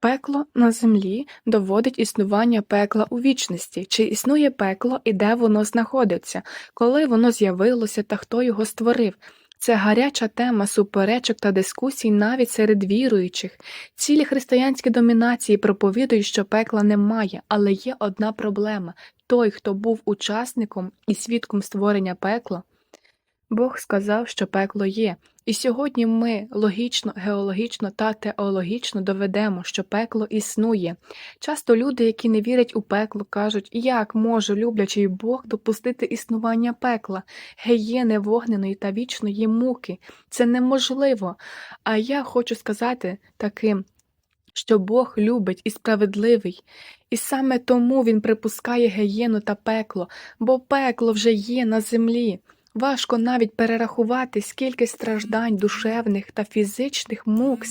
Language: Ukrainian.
Пекло на землі доводить існування пекла у вічності. Чи існує пекло і де воно знаходиться, коли воно з'явилося та хто його створив? Це гаряча тема суперечок та дискусій навіть серед віруючих. Цілі християнські домінації проповідують, що пекла немає, але є одна проблема: той, хто був учасником і свідком створення пекла, Бог сказав, що пекло є. І сьогодні ми логічно, геологічно та теологічно доведемо, що пекло існує. Часто люди, які не вірять у пекло, кажуть, як може люблячий Бог допустити існування пекла, геєни вогненої та вічної муки. Це неможливо. А я хочу сказати таким, що Бог любить і справедливий, і саме тому Він припускає геєну та пекло, бо пекло вже є на землі. Важко навіть перерахувати, скільки страждань душевних та фізичних мук